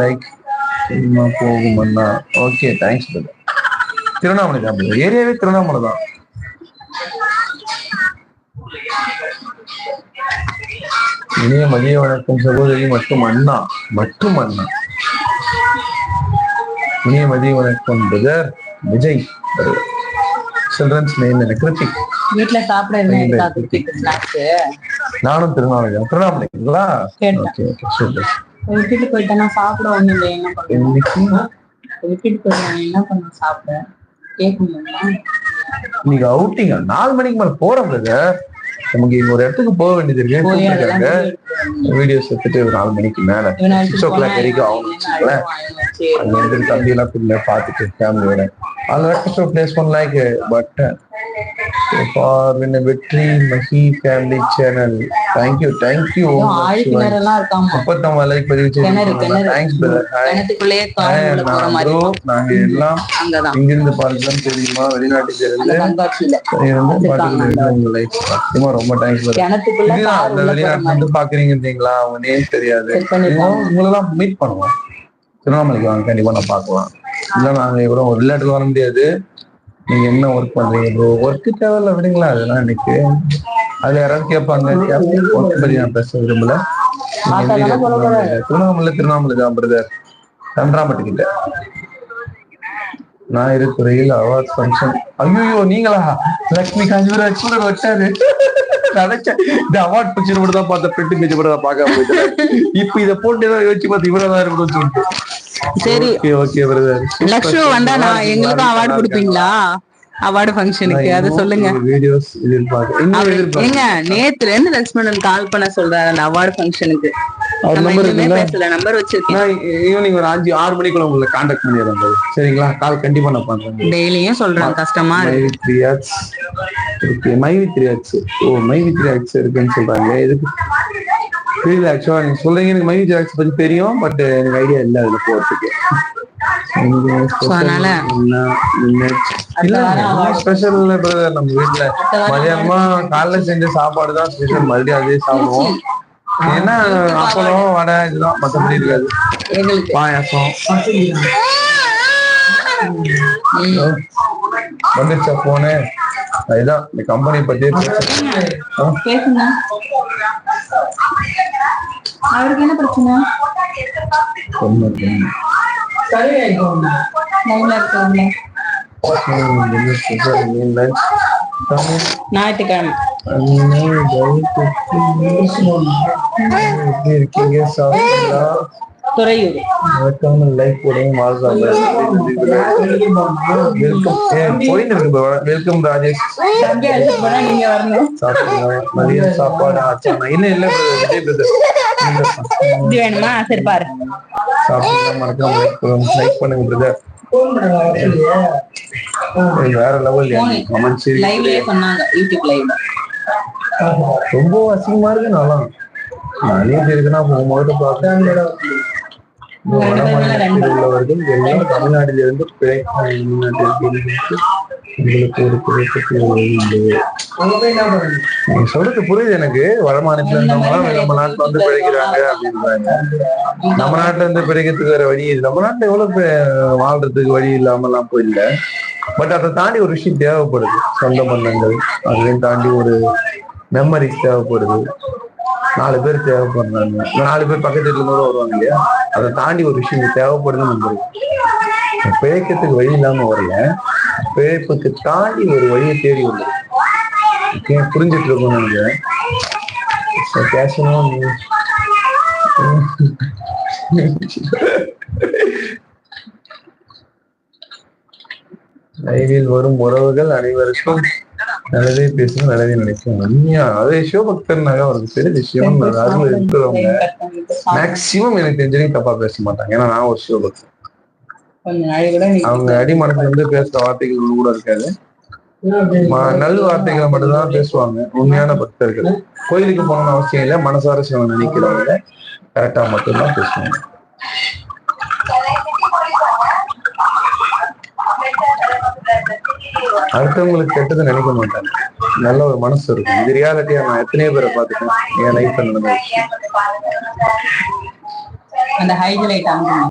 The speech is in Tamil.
லைக் சும்மா போகுமண்ணா ஓகே தேங்க்ஸ் பிரதர் திருவண்ணாமலை தான். ஏரியாவே திருவண்ணாமலை தான். இனிய மதிய வணக்கம் சகோதரி மற்றும் அண்ணா. மற்றும் அண்ணா. இனிய மதிய வணக்கம் பிரதர் விஜய் சில்ட்ரன்ஸ் நேம் என்ன? கிருத்திக். வீட்டுல சாப்பிட நானும் திருவண்ணாமலை திருவண்ணாமலைங்களா. ஓகே ஓகே சூப்பர் விட்டுட்டு போயிட்டேன்னா சாப்பிட ஒண்ணும் இல்லை என்ன பண்ணுவோம் விட்டுட்டு போயிட்டேன் என்ன பண்ண சாப்பிட? கேட்க முடியுமா இன்னைக்கு அவுட்டிங்க நாலு மணிக்கு மேல போறோம் நமக்கு இங்க ஒரு இடத்துக்கு போக வேண்டியது இருக்கு. அதெல்லாம். வீடியோஸ் எடுத்துட்டு ஒரு நாலு மணிக்கு மேல. சிக்ஸ் ஓ கிளாக் வரைக்கும் ஆகும் சரி. அங்க இருந்து தம்பி எல்லாம் பிள்ளை பார்த்துட்டு ஃபேமிலியோட ரெக்வஸ்ட் பிளேஸ் பண்ண லைக் பட் ஃபார் வின் வெற்றி மஹி ஃபேமிலி சேனல் ஆழி கிணறு எல்லாம் இருக்காமா? முப்பத்தொன்பது லைக் பதிவு. நாங்க எல்லாம் இங்கிருந்து பார்க்கலாம் தெரியுமா? வெளிநாட்டுக்கு இருந்து. லைக் சத்தியமா ரொம்ப தேங்க்ஸ் இதுதான் அந்த வெளிநாட்டுல இருந்து பாக்குறீங்கன்றீங்களா அவங்க நேம் தெரியாது. உங்களெல்லாம் மீட் பண்ணுவோம். திருவண்ணாமலைக்கு வாங்க கண்டிப்பா நான் பார்க்கலாம். இல்ல நாங்க ஒரு விளையாட்டுக்கு வர முடியாது. நீங்க என்ன ஒர்க் பண்றீங்க? ப்ரோ ஒர்க்கு தேவையில்ல விடுங்களா? அதெல்லாம் எனக்கு அதுல யாராவது கேட்பாங்க. ஒர்க் பத்தி நான் பேச விரும்பல. திருவண்ணாமலை திருவண்ணாமலை தான் பிரதர் சந்திராமட்டு கிட்ட. ஞாயிறு துறையில் அவார்ட் ஃபங்க்ஷன் ஐயோ நீங்களா? லக்ஷ்மி காஞ்சிபுரம் கூட வச்சாரு. நினைச்சேன். இந்த அவார்ட் ஃபங்க்ஷன் மட்டும் தான் பார்த்த பிரிண்ட் பேஜ் மட்டும் தான் பார்க்க போயிட்டேன். இப்ப இத போட்டு ஏதாவது யோசிச்சு பார்த்து இவ்வளவு தான் இருக்கணும்னு சொல்லிட்டு. சரி. ஓகே பிரதர் லக்ஷ்மி வந்தா நான் எங்களுக்கும் அவார்டு கொடுப்பீங்களா? அவார்டு ஃபங்க்ஷனுக்கு அதை சொல்லுங்க. வீடியோஸ் ஏங்க நேத்துல இருந்து லக்ஷ்மணன் கால் பண்ண சொல்றாரு அந்த அவார்டு ஃபங்க்ஷனுக்கு அவர் நம்பர் பேசல நம்பர் வச்சிருக்கேன். ஈவினிங் ஒரு அஞ்சு ஆறு மணிக்குள்ள உங்களை காண்டாக்ட் பண்ணிடுறேன். சரிங்களா? கால் கண்டிப்பா நான் பண்றேன். டெய்லியும் சொல்றேன் கஷ்டமா இருக்கு. Three ads okay my with three ads oh my with three ads இருக்குன்னு சொல்றாங்க. எதுக்கு? தெரியல ஆக்சுவலா நீங்க சொல்றீங்க எனக்கு மை வித் ஆட்ஸ் பத்தி தெரியும் பட் எனக்கு ஐடியா இல்ல அதுல போறதுக்கு. அதனால- ஸ்பெஷல் பிரதர் நம்ம வீட்ல மதியானமா காலைல செஞ்ச சாப்பாடு தான் ஸ்பெஷல் மறுபடியும் அதே சாப்பிடுவோம். ஏன்னா அப்பளம் வடை இதுதான் மத்தபடி இருக்காது. பாயாசம். ம். வந்துருச்சா போனு அதுதான் இந்த கம்பெனி? பேசுங்க. அவருக்கு என்ன பிரச்சனை? ஞாயிற்றுக்கிழமை. எப்படி இருக்கீங்க? சாப்பிட்டீங்களா? துறையூர் மறக்காம லைக் போடுங்க வாழ்க்காம வெல்கம் போயின்னு இருக்கு வெல்கம் ராஜேஷ் நீங்க வரணும். சாப்பாடு ஆச்சானா? இல்ல இல்ல brother, விஜய் பிரதர் இது வேணுமா? சரி பாரு. சாப்பிடுங்க மறக்காம லைக் பண்ணுங்க பிரதர் வேற லெவல் கமெண்ட் சரி லைவ்லயே சொன்னாங்க யூடியூப் லைவ்ல ரொம்ப அசிங்கமா இருக்கு நல்லா நிறைய பேருக்கு நான் போகும்போது பார்த்தேன் வடமாநிலத்தில் உள்ளவர்கள் எல்லாம் தமிழ்நாட்டில் இருந்து உங்களுக்கு ஒரு நீங்க சொல்றது புரியுது எனக்கு. வட மாநிலத்துல இருந்தவங்க நம்ம நாட்டுல வந்து பிழைக்கிறாங்க அப்படின்றாங்க. நம்ம நாட்டுல இருந்து பிழைக்கிறதுக்கு வேற வழி இல்லை. நம்ம நாட்டுல எவ்வளவு வாழ்றதுக்கு வழி இல்லாம எல்லாம் போயில்ல. பட் அதை தாண்டி ஒரு விஷயம் தேவைப்படுது. சொந்த பந்தங்கள் அதையும் தாண்டி ஒரு மெமரிஸ் தேவைப்படுது. நாலு பேர் தேவைப்படுறாங்க. நாலு பேர் பக்கத்து வீட்டுல இருந்து கூட வருவாங்க இல்லையா? அதை தாண்டி ஒரு விஷயம் தேவைப்படுதுன்னு நம்புறேன் பிழைக்கிறதுக்கு வழி இல்லாம வரல. பிழைப்புக்கு தாண்டி ஒரு வழியை தேடி வந்தது புரிஞ்சிட்டு இருக்கோம் நினைக்கிறேன். பேசணும் லைவில் வரும் உறவுகள் அனைவருக்கும் நல்லதே பேசணும் நல்லதே நினைக்கும் உண்மையா அதே சிவபக்தர்னாக அவருக்கு பெரிய விஷயம் அருள் இருக்கிறவங்க மேக்சிமம் எனக்கு தெரிஞ்சவங்க தப்பா பேச மாட்டாங்க. ஏன்னா நான் ஒரு நீ அவங்க அடிமனசுல இருந்து பேசுற வார்த்தைகள் கூட இருக்காது. ம- நல் வார்த்தைகளை மட்டும்தான் பேசுவாங்க. உண்மையான பக்தர்கள். கோயிலுக்கு போகணும்னு அவசியம் இல்லை. மனசார சிவன் நினைக்கிறவங்க. கரெக்டா மட்டும்தான் பேசுவாங்க. அடுத்தவங்களுக்கு கெட்டது நினைக்க மாட்டாங்க. நல்ல ஒரு மனசு இருக்கும். இது ரியாலிட்டியா நான் எத்தனையோ பேரை பார்த்துட்டேன் என் லைஃப்ல நடந்த விஷயம் அந்த ஹைலைட் ஆகும்